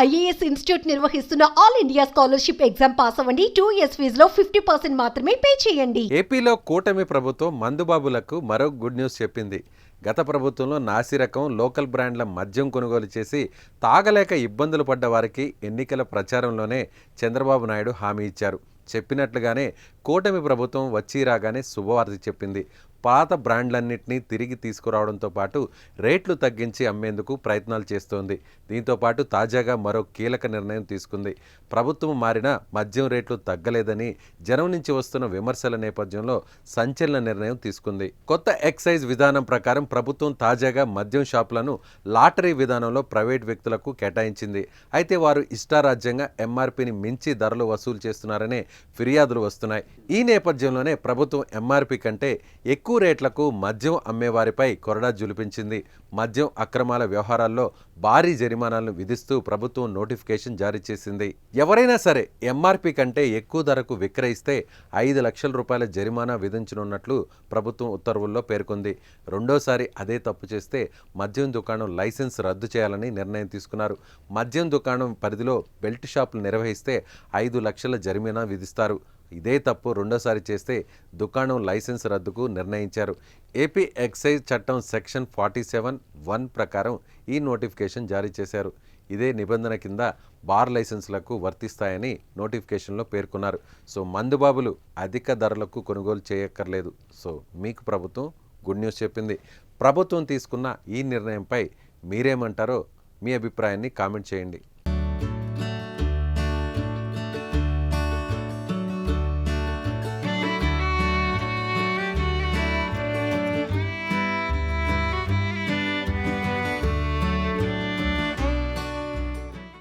IAS institute నిర్వహిస్తున్న all India scholarship exam pass అవ్వండి. Two years ఫీజులో ఫిఫ్టీ పర్సెంట్ మాత్రమే పే చేయండి. ఏపీలో కూటమి ప్రభుత్వం మందుబాబులకు మరో గుడ్ న్యూస్ చెప్పింది. గత ప్రభుత్వంలో నాసిరకం లోకల్ బ్రాండ్ల మద్యం కొనుగోలు చేసి తాగలేక ఇబ్బందులు పడ్డ వారికి ఎన్నికల ప్రచారంలోనే చంద్రబాబు నాయుడు హామీ ఇచ్చారు. చెప్పినట్లుగానే కూటమి ప్రభుత్వం వచ్చి రాగానే శుభవార్త చెప్పింది. పాత బ్రాండ్లన్నింటినీ తిరిగి తీసుకురావడంతో పాటు రేట్లు తగ్గించి అమ్మేందుకు ప్రయత్నాలు చేస్తోంది. దీంతో పాటు తాజాగా మరో కీలక నిర్ణయం తీసుకుంది. ప్రభుత్వం మారిన మద్యం రేట్లు తగ్గలేదని జనం నుంచి వస్తున్న విమర్శల నేపథ్యంలో సంచలన నిర్ణయం తీసుకుంది. కొత్త ఎక్సైజ్ విధానం ప్రకారం ప్రభుత్వం తాజాగా మద్యం షాపులను లాటరీ విధానంలో ప్రైవేట్ వ్యక్తులకు కేటాయించింది. అయితే వారు ఇష్టారాజ్యంగా ఎంఆర్పిని మించి ధరలు వసూలు చేస్తున్నారనే ఫిర్యాదులు వస్తున్నాయి. ఈ నేపథ్యంలోనే ప్రభుత్వం ఎంఆర్పి కంటే ఎక్కువ రేట్లకు మద్యం అమ్మేవారిపై కొరడా జులిపించింది. మద్యం అక్రమాల వ్యవహారాల్లో భారీ జరిమానాలను విధిస్తూ ప్రభుత్వం నోటిఫికేషన్ జారీ చేసింది. ఎవరైనా సరే ఎంఆర్పి కంటే ఎక్కువ ధరకు విక్రయిస్తే ఐదు లక్షల రూపాయల జరిమానా విధించనున్నట్లు ప్రభుత్వం ఉత్తర్వుల్లో పేర్కొంది. రెండోసారి అదే తప్పు చేస్తే మద్యం దుకాణం లైసెన్స్ రద్దు చేయాలని నిర్ణయం తీసుకున్నారు. మద్యం దుకాణం పరిధిలో బెల్ట్ షాపులు నిర్వహిస్తే ఐదు లక్షల జరిమానా విధిస్తారు. ఇదే తప్పు రెండోసారి చేస్తే దుకాణం లైసెన్స్ రద్దుకు నిర్ణయించారు. ఏపీ ఎక్సైజ్ చట్టం సెక్షన్ ఫార్టీ సెవెన్ వన్ ప్రకారం ఈ నోటిఫికేషన్ జారీ చేశారు. ఇదే నిబంధన కింద బార్ లైసెన్సులకు వర్తిస్తాయని నోటిఫికేషన్లో పేర్కొన్నారు. సో మందుబాబులు అధిక ధరలకు కొనుగోలు చేయక్కర్లేదు. సో మీకు ప్రభుత్వం గుడ్ న్యూస్ చెప్పింది. ప్రభుత్వం తీసుకున్న ఈ నిర్ణయంపై మీరేమంటారో మీ అభిప్రాయాన్ని కామెంట్ చేయండి.